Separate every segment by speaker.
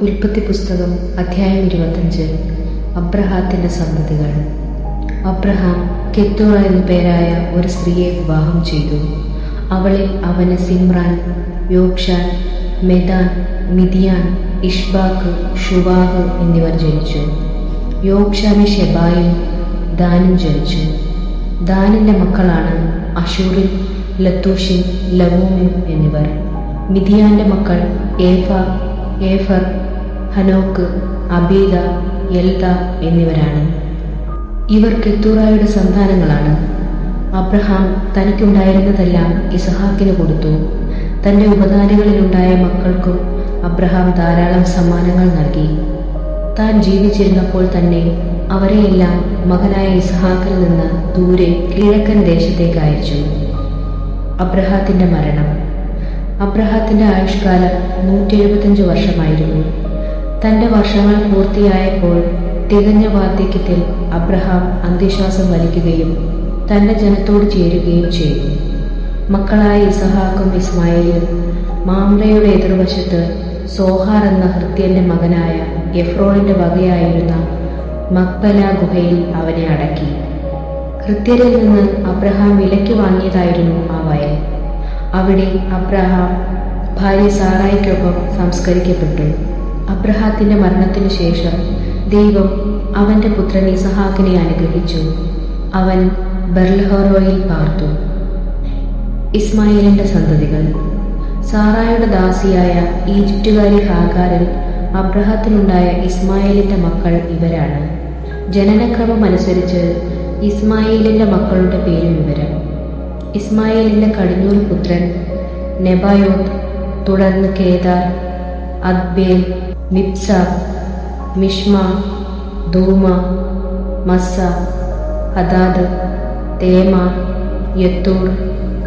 Speaker 1: ഉൽപ്പത്തി പുസ്തകം അധ്യായം ഇരുപത്തഞ്ച്. അബ്രഹാത്തിന്റെ സന്തതികൾ. അബ്രഹാം കെത്തുറ എന്ന പേരായ ഒരു സ്ത്രീയെ വിവാഹം ചെയ്തു. അവളിൽ അവന് സിമ്രാൻ യോക്ഷാൻ മെദാൻ മിതിയാൻ ഇഷ്ബാക്ക് ഷുവാഹ് എന്നിവർ ജനിച്ചു. യോക്ഷാന് ഷെബായും ദാനും ജനിച്ചു. ദാനിന്റെ മക്കളാണ് അഷൂറിൻ ലത്തൂഷിൻ ലവൂമിൻ എന്നിവർ. മിതിയാന്റെ മക്കൾ ഏഫ ഏഫർ ഹനോക്ക് അബീദ എൽദ എന്നിവരാണ്. ഇവർ കെത്തൂറായുടെ സന്താനങ്ങളാണ്. അബ്രഹാം തനിക്കുണ്ടായിരുന്നതെല്ലാം ഇസഹാക്കിന് കൊടുത്തു. തന്റെ ഉപദാനികളിലുണ്ടായ മക്കൾക്കും അബ്രഹാം ധാരാളം സമ്മാനങ്ങൾ നൽകി. താൻ ജീവിച്ചിരുന്നപ്പോൾ തന്നെ അവരെയെല്ലാം മകനായ ഇസഹാക്കിൽ നിന്ന് ദൂരെ കിഴക്കൻ ദേശത്തേക്ക് അയച്ചു. അബ്രഹാത്തിന്റെ മരണം. അബ്രഹാത്തിന്റെ ആയുഷ്കാലം നൂറ്റി എഴുപത്തിയഞ്ച് വർഷമായിരുന്നു. തന്റെ വർഷങ്ങൾ പൂർത്തിയായപ്പോൾ തികഞ്ഞ വാർദ്ധക്യത്തിൽ അബ്രഹാം അന്ത്യശ്വാസം വലിക്കുകയും തന്റെ ജനത്തോട് ചേരുകയും ചെയ്തു. മക്കളായ ഇസഹാക്കും ഇസ്മായിലും മാമ്രയുടെ എതിർവശത്ത് സോഹാർ എന്ന ഹൃത്യന്റെ മകനായ എഫ്രോണിന്റെ വകയായിരുന്ന മക്ബല ഗുഹയിൽ അവനെ അടക്കി. ഹൃത്യരിൽ നിന്ന് അബ്രഹാം വിലയ്ക്ക് വാങ്ങിയതായിരുന്നു ആ വയൽ. അവിടെ അബ്രഹാം ഭാര്യ സാറായിക്കൊപ്പം സംസ്കരിക്കപ്പെട്ടു. അബ്രഹാത്തിന്റെ മരണത്തിനു ശേഷം ദൈവം അവന്റെ പുത്രൻ ഇസഹാക്കിനെ അനുഗ്രഹിച്ചു. അവൻ ബെർലഹോറോയിൽ പാർത്തു. ഇസ്മായിലിന്റെ സന്തതികൾ. സാറായുടെ ദാസിയായ ഈജിപ്തുകാരി ഹാകാരൻ അബ്രഹത്തിനുണ്ടായ ഇസ്മായിലിന്റെ മക്കൾ ഇവരാണ്. ജനനക്രമം അനുസരിച്ച് ഇസ്മായിലിന്റെ മക്കളുടെ പേരും വിവരം. ഇസ്മായിലിന്റെ കടിഞ്ഞൂൽ പുത്രൻ നെബായോത്ത് തുടർന്ന് Kedar Adbeel Mibsam Mishma Dumah Massa Hadad Tema Jetur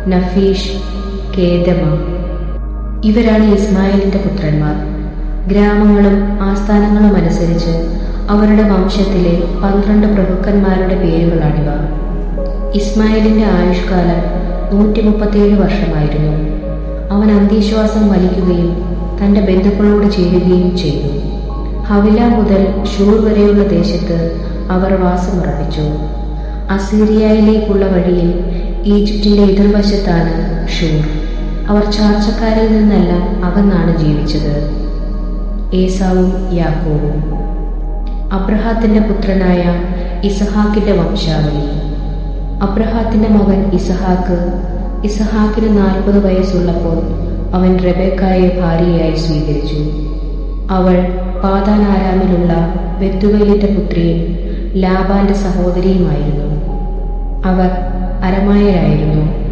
Speaker 1: Naphish Kedemah. ഇവരാണ് ഇസ്മായിലിന്റെ പുത്രന്മാർ. ഗ്രാമങ്ങളും ആസ്ഥാനങ്ങളും അനുസരിച്ച് അവരുടെ വംശത്തിലെ പന്ത്രണ്ട് പ്രഭുക്കന്മാരുടെ പേരുകളാണിവ. ഇസ്മായിലിന്റെ ആയുഷ്കാലം നൂറ്റി മുപ്പത്തിയേഴ് വർഷമായിരുന്നു. അവൻ അന്ത്യശ്വാസം വലിക്കുകയും തന്റെ ബന്ധുക്കളോട് ചേരുകയും ചെയ്തു. ഹവില മുതൽ ഷൂർ വരെയുള്ള ദേശത്ത് അവർ വാസമുറപ്പിച്ചു. അസീറിയയിലേക്കുള്ള വഴിയിൽ ഈജിപ്തിന്റെ എതിർവശത്താണ് ഷൂർ. അവർ ചാർച്ചക്കാരിൽ നിന്നെല്ലാം അകന്നാണ് ജീവിച്ചത്. ഏസാവും യാക്കോവും. അബ്രഹാത്തിന്റെ പുത്രനായ ഇസഹാക്കിന്റെ വംശാവലി. അബ്രഹാത്തിന്റെ മകൻ ഇസഹാക്ക് ഇസഹാക്കിന് നാൽപ്പത് വയസ്സുള്ളപ്പോൾ അവൻ റബേക്കായെ ഭാര്യയായി സ്വീകരിച്ചു. അവൾ പാതാനാരാമിലുള്ള ബെത്തുവേലിന്റെ പുത്രിയും ലാബാന്റെ സഹോദരിയുമായിരുന്നു. അവർ അരമായരായിരുന്നു.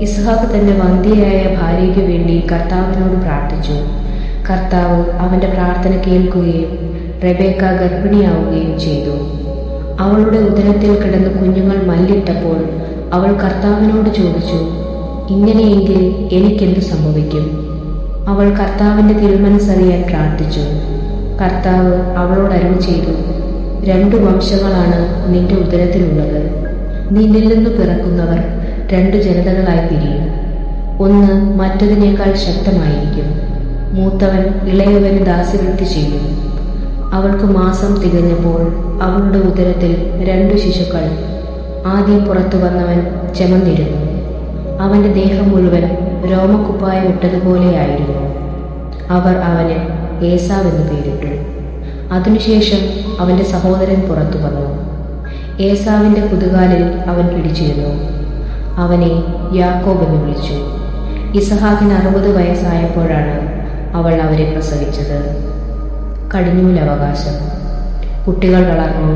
Speaker 1: ഇസ്ഹാഖ് തന്റെ വന്ധ്യയായ ഭാര്യയ്ക്ക് വേണ്ടി കർത്താവിനോട് പ്രാർത്ഥിച്ചു. കർത്താവ് അവന്റെ പ്രാർത്ഥന കേൾക്കുകയും റബേക്ക ഗർഭിണിയാവുകയും ചെയ്തു. അവളുടെ ഉദരത്തിൽ കിടന്ന് കുഞ്ഞുങ്ങൾ മല്ലിട്ടപ്പോൾ അവൾ കർത്താവിനോട് ചോദിച്ചു ഇങ്ങനെയെങ്കിൽ എനിക്കെന്ത് സംഭവിക്കും? അവൾ കർത്താവിന്റെ തിരുമനസ്സറിയാൻ പ്രാർത്ഥിച്ചു. കർത്താവ് അവളോട് അരുൾ ചെയ്തു രണ്ടു വംശങ്ങളാണ് നിന്റെ ഉദരത്തിലുള്ളത്. നിന്നിൽ നിന്ന് പിറക്കുന്നവർ രണ്ടു ജനതകളായി തിരിയും ഒന്ന് മറ്റതിനേക്കാൾ ശക്തമായിരിക്കും. മൂത്തവൻ ഇളയവന് ദാസ്യവൃത്തി ചെയ്യും. അവൾക്ക് മാസം തികഞ്ഞപ്പോൾ അവളുടെ ഉദരത്തിൽ രണ്ടു ശിശുക്കൾ. ആദ്യം പുറത്തു വന്നവൻ ചെമന്നിരുന്നു. അവന്റെ ദേഹം മുഴുവൻ രോമക്കുപ്പായം ഇട്ടതുപോലെയായിരുന്നു അവർ അവന് ഏസാവ് എന്ന് പേരിട്ടു. അതിനുശേഷം അവന്റെ സഹോദരൻ പുറത്തു വന്നു. ഏസാവിന്റെ കുതുകാലിൽ അവൻ പിടിച്ചിരുന്നു അവനെ യാക്കോബ് എന്ന് വിളിച്ചു. ഇസഹാക്കിന് അറുപത് വയസ്സായപ്പോഴാണ് അവൾ അവരെ പ്രസവിച്ചത്. കടിഞ്ഞൂലവകാശം കുട്ടികൾ വളർന്നു.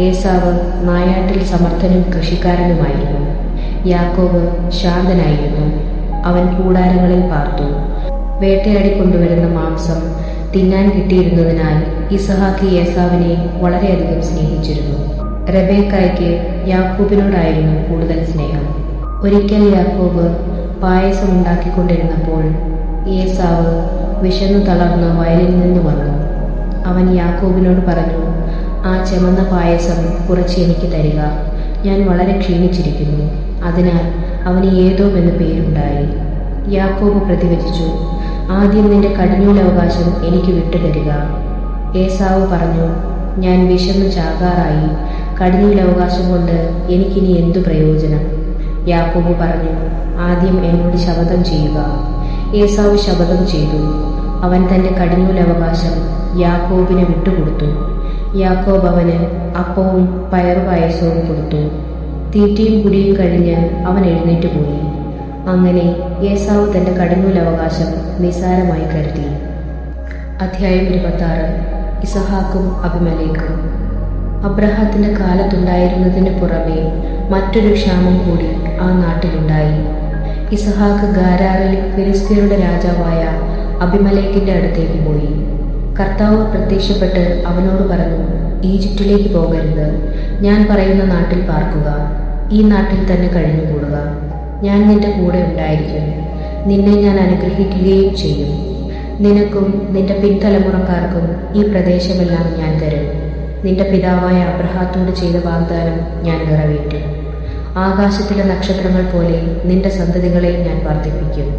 Speaker 1: ഏസാവ് നായാട്ടിൽ സമർത്ഥനും കൃഷിക്കാരനുമായിരുന്നു. യാക്കോബ് ശാന്തനായിരുന്നു. അവൻ കൂടാരങ്ങളിൽ പാർത്തു. വേട്ടയാടി കൊണ്ടുവരുന്ന മാംസം തിന്നാൻ കിട്ടിയിരുന്നതിനാൽ ഇസഹാക്ക് യേസാവിനെ വളരെയധികം സ്നേഹിച്ചിരുന്നു. റബേക്കായ്ക്ക് യാക്കൂബിനോടായിരുന്നു കൂടുതൽ സ്നേഹം. ഒരിക്കൽ യാക്കോബ് പായസം ഉണ്ടാക്കിക്കൊണ്ടിരുന്നപ്പോൾ ഏസാവ് വിശന്നു തളർന്ന് വയലിൽ നിന്ന് വന്നു. അവൻ യാക്കോബിനോട് പറഞ്ഞു ആ ചെമന്ന പായസം കുറച്ച് എനിക്ക് തരിക. ഞാൻ വളരെ ക്ഷീണിച്ചിരിക്കുന്നു. അതിനാൽ അവന് ഏതോ എന്ന് പേരുണ്ടായി. യാക്കോബ് പ്രതിവചിച്ചു ആദ്യം നിന്റെ കടിഞ്ഞൂലവകാശം എനിക്ക് വിട്ടുതരിക. ഏസാവ് പറഞ്ഞു ഞാൻ വിശന്നു ചാകാറായി. കടിഞ്ഞൂലവകാശം കൊണ്ട് എനിക്കിനി എന്തു പ്രയോജനം? യാക്കോബ് പറഞ്ഞു ആദ്യം എന്നോട് ശപഥം ചെയ്യുക. ഏസാവ് ശപഥം ചെയ്തു. അവൻ തന്റെ കടിഞ്ഞൂലവകാശം യാക്കോബിന് വിട്ടുകൊടുത്തു. യാക്കോബ് അവന് അപ്പവും പയറുപായസവും കൊടുത്തു. തീറ്റയും കുടിയും കഴിഞ്ഞ് അവൻ എഴുന്നേറ്റ് പോയി. അങ്ങനെ യേസാവ് തന്റെ കടിഞ്ഞൂലവകാശം നിസാരമായി കരുതി. അധ്യായം ഇരുപത്തി ആറ് ഇസഹാക്കും അഭിമലേക്കും അബ്രഹാത്തിന്റെ കാലത്തുണ്ടായിരുന്നതിന് പുറമെ മറ്റൊരു ക്ഷാമം കൂടി ആ നാട്ടിലുണ്ടായി. ഇസഹാക്ക് ഗാരാറിൽ ഫിലിസ്തീനയുടെ രാജാവായ അഭിമലേക്കിന്റെ അടുത്തേക്ക് പോയി. കർത്താവ് പ്രത്യക്ഷപ്പെട്ട് അവനോട് പറഞ്ഞു ഈജിപ്തിലേക്ക് പോകരുത്. ഞാൻ പറയുന്ന നാട്ടിൽ പാർക്കുക. ഈ നാട്ടിൽ തന്നെ കഴിഞ്ഞുകൂടുക. ഞാൻ നിന്റെ കൂടെ ഉണ്ടായിരിക്കും. നിന്നെ ഞാൻ അനുഗ്രഹിക്കുകയും ചെയ്യും. നിനക്കും നിന്റെ പിൻതലമുറക്കാർക്കും ഈ പ്രദേശമെല്ലാം ഞാൻ തരും. നിന്റെ പിതാവായ അബ്രഹാത്തോട് ചെയ്ത വാഗ്ദാനം ഞാൻ നിറവേറ്റും. ആകാശത്തിലെ നക്ഷത്രങ്ങൾ പോലെ നിന്റെ സന്തതികളെ ഞാൻ വർദ്ധിപ്പിക്കും.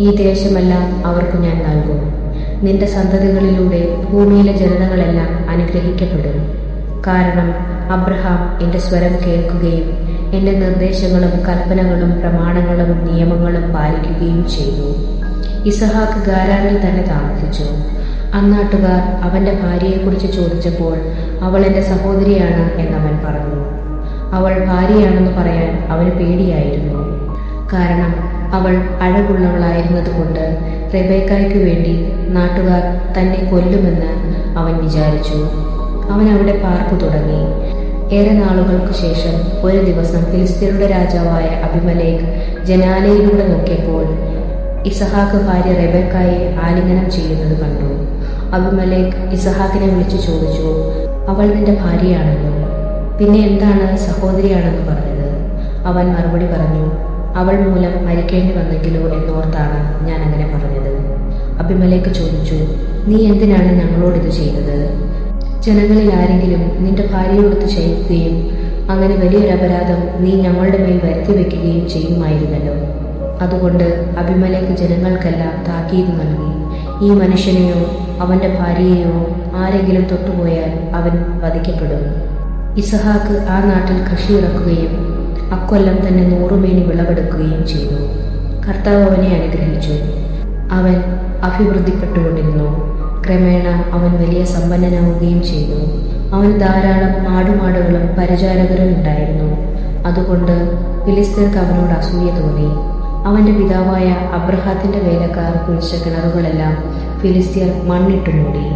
Speaker 1: ഈ ദേശമെല്ലാം അവർക്ക് ഞാൻ നൽകും. നിന്റെ സന്തതികളിലൂടെ ഭൂമിയിലെ ജനതകളെല്ലാം അനുഗ്രഹിക്കപ്പെടും. കാരണം അബ്രഹാം എന്റെ സ്വരം കേൾക്കുകയും എന്റെ നിർദ്ദേശങ്ങളും കൽപ്പനകളും പ്രമാണങ്ങളും നിയമങ്ങളും പാലിക്കുകയും ചെയ്തു. ഇസഹാക്ക് ഗാരാറിൽ തന്നെ താമസിച്ചു. അന്നാട്ടുകാർ അവന്റെ ഭാര്യയെക്കുറിച്ച് ചോദിച്ചപ്പോൾ അവൾ എന്റെ സഹോദരിയാണ് എന്നവൻ പറഞ്ഞു. അവൾ ഭാര്യയാണെന്ന് പറയാൻ അവന് പേടിയായിരുന്നു. കാരണം അവൾ അഴകുള്ളവളായിരുന്നതുകൊണ്ട് റെബേക്കായ്ക്കു വേണ്ടി നാട്ടുകാർ തന്നെ കൊല്ലുമെന്ന് അവൻ വിചാരിച്ചു. അവൻ അവിടെ പാർപ്പു തുടങ്ങി. ഏറെ നാളുകൾക്ക് ശേഷം ഒരു ദിവസം ഫിലിസ്തീനയുടെ രാജാവായ അഭിമലേഖ് ജനാലയിലൂടെ നോക്കിയപ്പോൾ ഇസഹാക്ക് ഭാര്യ റെബക്കായെ ആലിംഗനം ചെയ്യുന്നത് കണ്ടു. അഭിമലേഖ് ഇസഹാക്കിനെ വിളിച്ചു ചോദിച്ചു അവൾ നിന്റെ ഭാര്യയാണെന്നു? പിന്നെ എന്താണ് സഹോദരിയാണെന്ന് പറഞ്ഞത്? അവൻ മറുപടി പറഞ്ഞു അവൾ മൂലം മരിക്കേണ്ടി വന്നെങ്കിലോ എന്നോർത്താണ് ഞാൻ അങ്ങനെ പറഞ്ഞത്. അഭിമലേക്ക് ചോദിച്ചു നീ എന്തിനാണ് ഞങ്ങളോട് ഇത് ചെയ്തത്? ജനങ്ങളിൽ ആരെങ്കിലും നിന്റെ ഭാര്യയോടൊത്ത് ചെയ്യുകയും അങ്ങനെ വലിയൊരു അപരാധം നീ ഞങ്ങളുടെ മേൽ വരുത്തി വെക്കുകയും ചെയ്യുമായിരുന്നല്ലോ. അതുകൊണ്ട് അഭിമലേക്ക് ജനങ്ങൾക്കെല്ലാം താക്കീത് നൽകി. ഈ മനുഷ്യനെയോ അവന്റെ ഭാര്യയെയോ ആരെങ്കിലും തൊട്ടുപോയാൽ അവൻ വധിക്കപ്പെടും. ഇസഹാക്ക് ആ നാട്ടിൽ കൃഷി ഇറക്കുകയും അക്കൊല്ലം തന്നെ നൂറുമേനി വിളവെടുക്കുകയും ചെയ്തു. കർത്താവ് അവനെ അനുഗ്രഹിച്ചു. അവൻ അഭിവൃദ്ധിപ്പെട്ടുകൊണ്ടിരുന്നു. ക്രമേണ അവൻ വലിയ സമ്പന്നനാവുകയും ചെയ്തു. അവന് ധാരാളം ആടുമാടുകളും പരിചാരകരും ഉണ്ടായിരുന്നു. അതുകൊണ്ട് ഫിലിസ്തീർക്ക് അവനോട് അസൂയ തോന്നി. അവന്റെ പിതാവായ അബ്രഹാത്തിന്റെ വേലക്കാർ കുഴിച്ച കിണറുകളെല്ലാം ഫിലിസ്തീർ മണ്ണിട്ടു മൂടി.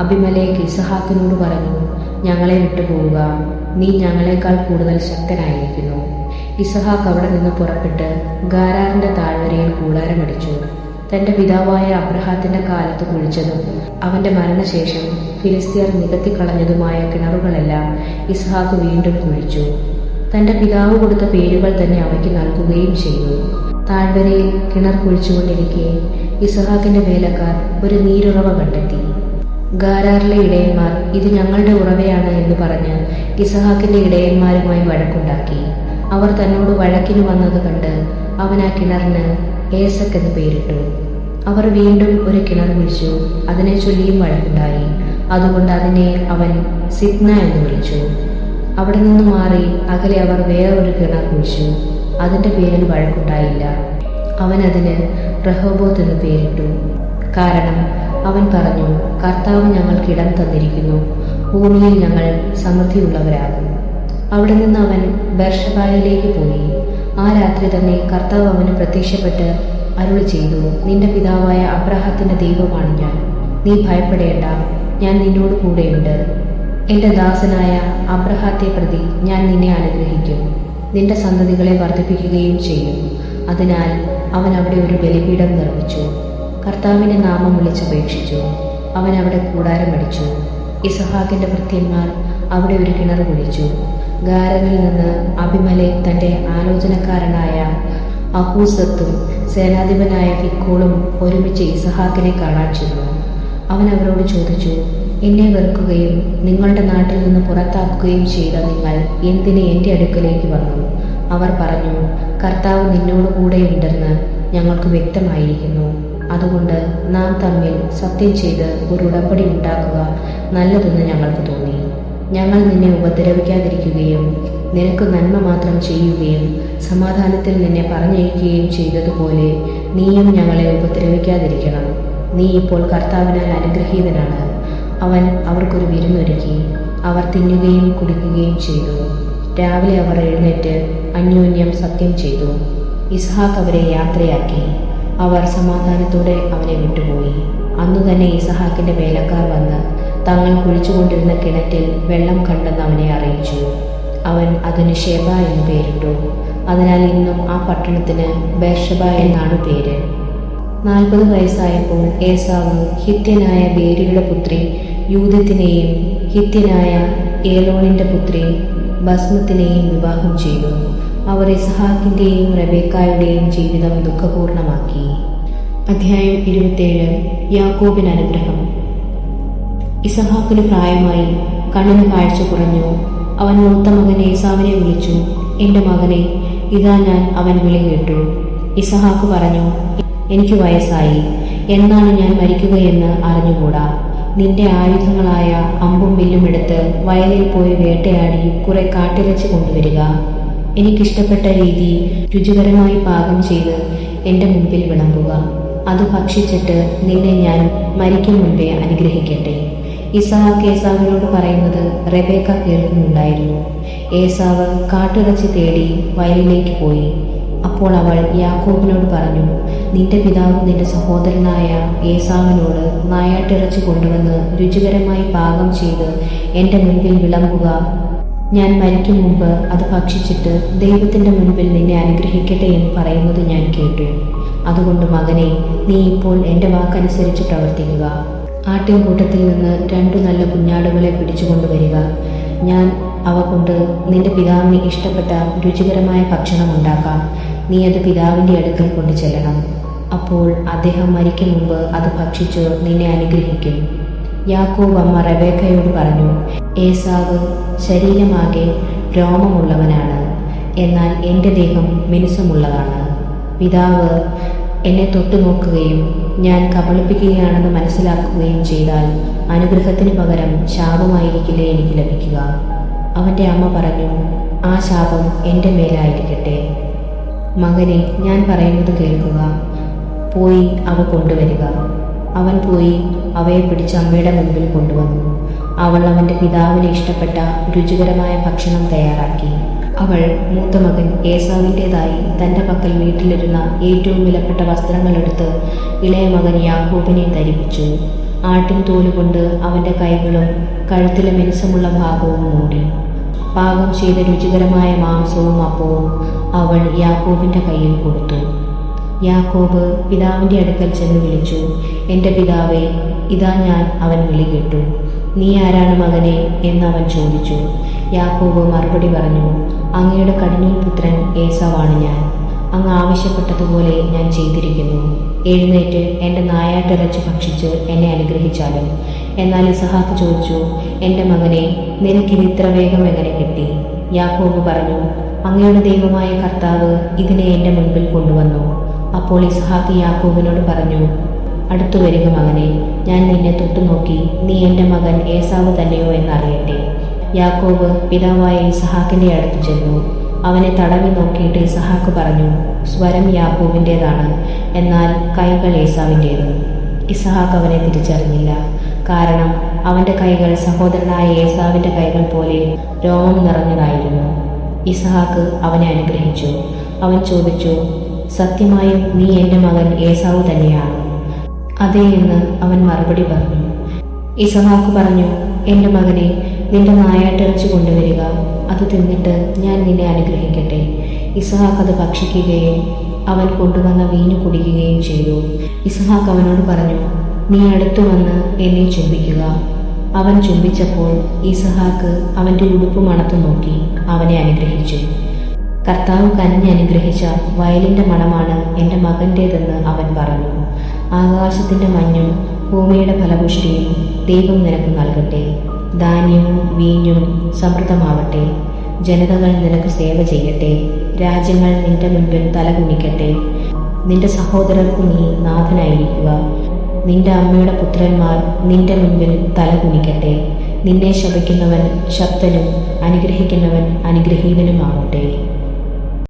Speaker 1: അഭിമലേക്ക് ഇസഹാക്കിനോട് പറഞ്ഞു ഞങ്ങളെ വിട്ടുപോവുക. നീ ഞങ്ങളെക്കാൾ കൂടുതൽ ശക്തനായിരിക്കുന്നു. ഇസഹാക്ക് അവിടെ നിന്ന് പുറപ്പെട്ട് ഗാരാറിന്റെ താഴ്വരയിൽ കൂടാരമടിച്ചു. തന്റെ പിതാവായ അബ്രഹാത്തിന്റെ കാലത്ത് കുഴിച്ചതും അവന്റെ മരണശേഷം ഫിലിസ്തീർ നികത്തിക്കളഞ്ഞതുമായ കിണറുകളെല്ലാം ഇസ്ഹാക്ക് വീണ്ടും കുഴിച്ചു. തന്റെ പിതാവ് കൊടുത്ത പേരുകൾ തന്നെ അവയ്ക്ക് നൽകുകയും ചെയ്തു. താഴ്വരയിൽ കിണർ കുഴിച്ചുകൊണ്ടിരിക്കെ ഇസഹാക്കിന്റെ വേലക്കാർ ഒരു നീരുറവ കണ്ടെത്തി. ഗാരാറിലെ ഇടയന്മാർ ഇത് ഞങ്ങളുടെ ഉറവയാണ് എന്ന് പറഞ്ഞ് ഇസഹാക്കിന്റെ ഇടയന്മാരുമായി വഴക്കുണ്ടാക്കി. അവർ തന്നോട് വഴക്കിന് വന്നത് കണ്ട് അവൻ ആ കിണറിന് ഏസക് എന്ന് പേരിട്ടു. അവർ വീണ്ടും ഒരു കിണർ കുഴിച്ചു. അതിനെ ചൊല്ലിയും വഴക്കുണ്ടായി. അതുകൊണ്ട് അതിനെ അവൻ സിഗ്ന എന്ന് വിളിച്ചു. അവിടെ നിന്ന് മാറി അകലെ അവർ വേറൊരു കിണർ കുഴിച്ചു. അതിന്റെ പേരിൽ വഴക്കുണ്ടായില്ല. അവൻ അതിന് റഹോബോത്ത് എന്ന് പേരിട്ടു. കാരണം അവൻ പറഞ്ഞു കർത്താവ് ഞങ്ങൾക്ക് ഇടം തന്നിരിക്കുന്നു. ഭൂമിയിൽ ഞങ്ങൾ സമൃദ്ധിയുള്ളവരാകും. അവിടെ നിന്ന് അവൻ ബർഷബായിലേക്ക് പോയി. ആ രാത്രി തന്നെ കർത്താവ് അവന് പ്രത്യക്ഷപ്പെട്ട് അരുളി ചെയ്തു നിന്റെ പിതാവായ അബ്രഹത്തിന്റെ ദൈവമാണ് ഞാൻ. നീ ഭയപ്പെടേണ്ട ഞാൻ നിന്നോട് കൂടെയുണ്ട്. എന്റെ ദാസനായ അബ്രഹാത്തെ പ്രതി ഞാൻ നിന്നെ അനുഗ്രഹിക്കും. നിന്റെ സന്തതികളെ വർദ്ധിപ്പിക്കുകയും ചെയ്യും. അതിനാൽ അവൻ അവിടെ ഒരു ബലിപീഠം നിർമ്മിച്ചു. കർത്താവിന്റെ നാമം വിളിച്ചപേക്ഷിച്ചു അവൻ അവിടെ കൂടാരം കൂടാരമടിച്ചു. ഇസഹാക്കിന്റെ ഭൃത്യന്മാർ അവിടെ ഒരു കിണർ കുഴിച്ചു. ഗാരനിൽ നിന്ന് അഭിമലെ തന്റെ ആലോചനക്കാരനായ അഹൂസത്തും സേനാധിപനായ ഫിക്കോളും ഒരുമിച്ച് ഇസഹാക്കിനെ കാണാൻ ചെന്നു. അവൻ അവരോട് ചോദിച്ചു എന്നെ വെറുക്കുകയും നിങ്ങളുടെ നാട്ടിൽ നിന്ന് പുറത്താക്കുകയും ചെയ്ത നിങ്ങൾ എന്തിന് എന്റെ അടുക്കലേക്ക് വന്നു? അവർ പറഞ്ഞു കർത്താവ് നിന്നോടുകൂടെ ഉണ്ടെന്ന് ഞങ്ങൾക്ക് വ്യക്തമായിരിക്കുന്നു. അതുകൊണ്ട് നാം തമ്മിൽ സത്യം ചെയ്ത് ഒരു ഉടമ്പടി ഉണ്ടാക്കുക നല്ലതെന്ന് ഞങ്ങൾക്ക് തോന്നി. ഞങ്ങൾ നിന്നെ ഉപദ്രവിക്കാതിരിക്കുകയും നിനക്ക് നന്മ മാത്രം ചെയ്യുകയും സമാധാനത്തിൽ നിന്നെ പറഞ്ഞയക്കുകയും ചെയ്തതുപോലെ നീയും ഞങ്ങളെ ഉപദ്രവിക്കാതിരിക്കണം. നീ ഇപ്പോൾ കർത്താവിനാൽ അനുഗ്രഹീതനാണ്. അവൻ അവർക്കൊരു വിരുന്നൊരുക്കി അവർ തിന്നുകയും കുടിക്കുകയും ചെയ്തു. രാവിലെ അവർ എഴുന്നേറ്റ് അന്യോന്യം സത്യം ചെയ്തു. ഇസ്ഹാക്ക് അവരെ യാത്രയാക്കി. അവർ സമാധാനത്തോടെ അവനെ വിട്ടുപോയി. അന്നു തന്നെ ഇസഹാക്കിന്റെ വേലക്കാർ വന്ന് തങ്ങൾ കുഴിച്ചുകൊണ്ടിരുന്ന കിണറ്റിൽ വെള്ളം കണ്ടെന്ന് അവനെ അറിയിച്ചു. അവൻ അതിന് ഷെബ എന്ന് പേരിട്ടു. അതിനാൽ ഇന്നും ആ പട്ടണത്തിന് ബേർഷബ എന്നാണ് പേര്. നാൽപ്പത് വയസ്സായപ്പോൾ ഏസാവ് ഹിത്യനായ ബേരിയുടെ പുത്രി യൂതത്തിനെയും ഹിത്യനായ ഏലോണിന്റെ പുത്രി ഭസ്മത്തിനെയും വിവാഹം ചെയ്തു. അവർ ഇസ്ഹാക്കിന്റെയും റബേക്കായുടെയും ജീവിതം ദുഃഖപൂർണമാക്കി. അധ്യായം ഇരുപത്തേഴ് യാക്കോബിൻ അനുഗ്രഹം. ഇസഹാക്കിന് പ്രായമായി കണ്ണിന് കാഴ്ച കുറഞ്ഞു. അവൻ മൂത്ത മകൻ ഏസാവിനെ വിളിച്ചു. എന്റെ മകനെ ഇതാ ഞാൻ അവൻ വിളി കേട്ടു ഇസഹാക്ക് പറഞ്ഞു എനിക്ക് വയസ്സായി. എന്നാണ് ഞാൻ മരിക്കുകയെന്ന് അറിഞ്ഞുകൂടാ? നിന്റെ ആയുധങ്ങളായ അമ്പും വില്ലും എടുത്ത് വയലിൽ പോയി വേട്ടയാടി കുറെ കാട്ടിറച്ചി കൊണ്ടുവരിക. എനിക്കിഷ്ടപ്പെട്ട രീതി രുചികരമായി പാകം ചെയ്ത് എന്റെ മുമ്പിൽ വിളമ്പുക. അത് ഭക്ഷിച്ചിട്ട് നിന്നെ ഞാൻ മരിക്കും മുൻപേ അനുഗ്രഹിക്കട്ടെ. ഇസഹാക്ക് ഏസാവിനോട് പറയുന്നത് റെബേക്ക കേൾക്കുന്നുണ്ടായിരുന്നു. ഏസാവ് കാട്ടിറച്ചി തേടി വയലിലേക്ക് പോയി. അപ്പോൾ അവൾ യാക്കോബിനോട് പറഞ്ഞു നിന്റെ പിതാവ് നിന്റെ സഹോദരനായ ഏസാവിനോട് നായാട്ടിറച്ചി കൊണ്ടുവന്ന് രുചികരമായി പാകം ചെയ്ത് എന്റെ മുൻപിൽ വിളമ്പുക. ഞാൻ മരിക്കും മുമ്പ് അത് ഭക്ഷിച്ചിട്ട് ദൈവത്തിന്റെ മുൻപിൽ നിന്നെ അനുഗ്രഹിക്കട്ടെ എന്ന് പറയുന്നത് ഞാൻ കേട്ടു. അതുകൊണ്ട് മകനെ നീ ഇപ്പോൾ എന്റെ വാക്കനുസരിച്ച് പ്രവർത്തിക്കുക. ആട്ടിൻകൂട്ടത്തിൽ നിന്ന് രണ്ടു നല്ല കുഞ്ഞാടുകളെ പിടിച്ചുകൊണ്ടുവരിക. ഞാൻ അവ കൊണ്ട് നിന്റെ പിതാവിന് ഇഷ്ടപ്പെട്ട രുചികരമായ ഭക്ഷണം ഉണ്ടാക്കാം. നീ അത് പിതാവിന്റെ അടുക്കൽ കൊണ്ടു ചെല്ലണം. അപ്പോൾ അദ്ദേഹം മരിക്കും മുമ്പ് അത് ഭക്ഷിച്ച് നിന്നെ അനുഗ്രഹിക്കും. യാക്കോബ് അമ്മ റബേക്കയോട് പറഞ്ഞു ഏസാവ് ശരീരമാകെ രോമമുള്ളവനാണ്. എന്നാൽ എന്റെ ദേഹം മിനുസമുള്ളതാണ്. പിതാവ് എന്നെ തൊട്ടുനോക്കുകയും ഞാൻ കബളിപ്പിക്കുകയാണെന്ന് മനസ്സിലാക്കുകയും ചെയ്താൽ അനുഗ്രഹത്തിന് പകരം ശാപമായിരിക്കില്ലേ എനിക്ക് ലഭിക്കുക. അവന്റെ അമ്മ പറഞ്ഞു ആ ശാപം എന്റെ മേലായിരിക്കട്ടെ. മകനെ ഞാൻ പറയുന്നത് കേൾക്കുക. പോയി അവ കൊണ്ടുവരിക. അവൻ പോയി അവയെ പിടിച്ച് അമ്മയുടെ മുൻപിൽ കൊണ്ടുവന്നു. അവൾ അവന്റെ പിതാവിന് ഇഷ്ടപ്പെട്ട രുചികരമായ ഭക്ഷണം തയ്യാറാക്കി. അവൾ മൂത്ത മകൻ ഏസാവിന്റെതായി തന്റെ പക്കൽ വീട്ടിലിരുന്ന ഏറ്റവും വിലപ്പെട്ട വസ്ത്രങ്ങളെടുത്ത് ഇളയ മകൻ യാഹൂബിനെ ധരിപ്പിച്ചു. ആട്ടിൻ തോലുകൊണ്ട് അവന്റെ കൈകളും കഴുത്തിലെ മിനുസമുള്ള ഭാഗവും മൂടി. പാകം ചെയ്ത രുചികരമായ മാംസവും അപ്പവും അവൾ യാഹൂബിന്റെ കയ്യിൽ കൊടുത്തു. യാക്കോബ് പിതാവിന്റെ അടുക്കൽ ചെന്ന് വിളിച്ചു എന്റെ പിതാവേ ഇതാ ഞാൻ അവൻ വിളി കേട്ടു. നീ ആരാണ് മകനെ? അവൻ ചോദിച്ചു. യാക്കോബ് മറുപടി പറഞ്ഞു അങ്ങയുടെ കടിഞ്ഞൂൽ പുത്രൻ ഏസാവാണ് ഞാൻ. അങ്ങ് ആവശ്യപ്പെട്ടതുപോലെ ഞാൻ ചെയ്തിരിക്കുന്നു. എഴുന്നേറ്റ് എന്റെ നായാട്ടിറച്ച് ഭക്ഷിച്ച് എന്നെ അനുഗ്രഹിച്ചാലും. എന്നാൽ ഇസഹാക്ക് ചോദിച്ചു എന്റെ മകനെ നിനക്കിത് ഇത്ര വേഗം എങ്ങനെ കിട്ടി? യാക്കോബ് പറഞ്ഞു അങ്ങയുടെ ദൈവമായ കർത്താവ് ഇതിനെ എന്റെ മുൻപിൽ കൊണ്ടുവന്നു. അപ്പോൾ ഇസ്ഹാക്ക് യാക്കൂബിനോട് പറഞ്ഞു അടുത്തു വരിക മകനെ ഞാൻ നിന്നെ തൊട്ടുനോക്കി നീ എന്റെ മകൻ ഏസാവ് തന്നെയോ എന്നറിയട്ടെ. യാക്കോബ് പിതാവായ ഇസഹാക്കിന്റെ അടുത്ത് ചെന്നു. അവനെ തടവി നോക്കിയിട്ട് ഇസഹാക്ക് പറഞ്ഞു സ്വരം യാക്കോബിന്റേതാണ് എന്നാൽ കൈകൾ ഏസാവിന്റേതും ഇസഹാക്ക് അവനെ തിരിച്ചറിഞ്ഞില്ല. കാരണം അവന്റെ കൈകൾ സഹോദരനായ ഏസാവിന്റെ കൈകൾ പോലെ രോമം നിറഞ്ഞതായിരുന്നു. ഇസഹാക്ക് അവനെ അനുഗ്രഹിച്ചു. അവൻ ചോദിച്ചു സത്യമായും നീ എന്റെ മകൻ ഏസാവ് തന്നെയാണ്. അതെ എന്ന് അവൻ മറുപടി പറഞ്ഞു. ഇസഹാക്ക് പറഞ്ഞു എന്റെ മകനെ നിന്റെ നായാട്ടിറച്ചി കൊണ്ടുവരിക. അത് തിന്നിട്ട് ഞാൻ നിന്നെ അനുഗ്രഹിക്കട്ടെ. ഇസഹാക്ക് അത് ഭക്ഷിക്കുകയും അവൻ കൊണ്ടുവന്ന വീഞ്ഞു കുടിക്കുകയും ചെയ്തു. ഇസഹാക്ക് അവനോട് പറഞ്ഞു നീ അടുത്തു വന്ന് എന്നെ ചുംബിക്കുക. അവൻ ചുംബിച്ചപ്പോൾ ഇസഹാക്ക് അവന്റെ ഉടുപ്പ് മണത്തു നോക്കി അവനെ അനുഗ്രഹിച്ചു. കർത്താവ് കനിഞ്ഞ് അനുഗ്രഹിച്ച വയലിന്റെ മണമാണ് എന്റെ മകന്റേതെന്ന് അവൻ പറഞ്ഞു. ആകാശത്തിന്റെ മഞ്ഞും ഭൂമിയുടെ ഫലപുഷ്ടിയും ദൈവം നിനക്ക് നൽകട്ടെ. ധാന്യവും വീഞ്ഞും സമൃദ്ധമാവട്ടെ. ജനതകൾ നിനക്ക് സേവ ചെയ്യട്ടെ. രാജ്യങ്ങൾ നിന്റെ മുൻപിൽ തലകുനിക്കട്ടെ. നിന്റെ സഹോദരർക്ക് നീ നാഥനായിരിക്കുക. നിന്റെ അമ്മയുടെ പുത്രന്മാർ നിന്റെ മുൻപിൽ തലകുനിക്കട്ടെ. നിന്നെ ശപിക്കുന്നവൻ ശക്തനും അനുഗ്രഹിക്കുന്നവൻ അനുഗ്രഹീതനുമാകട്ടെ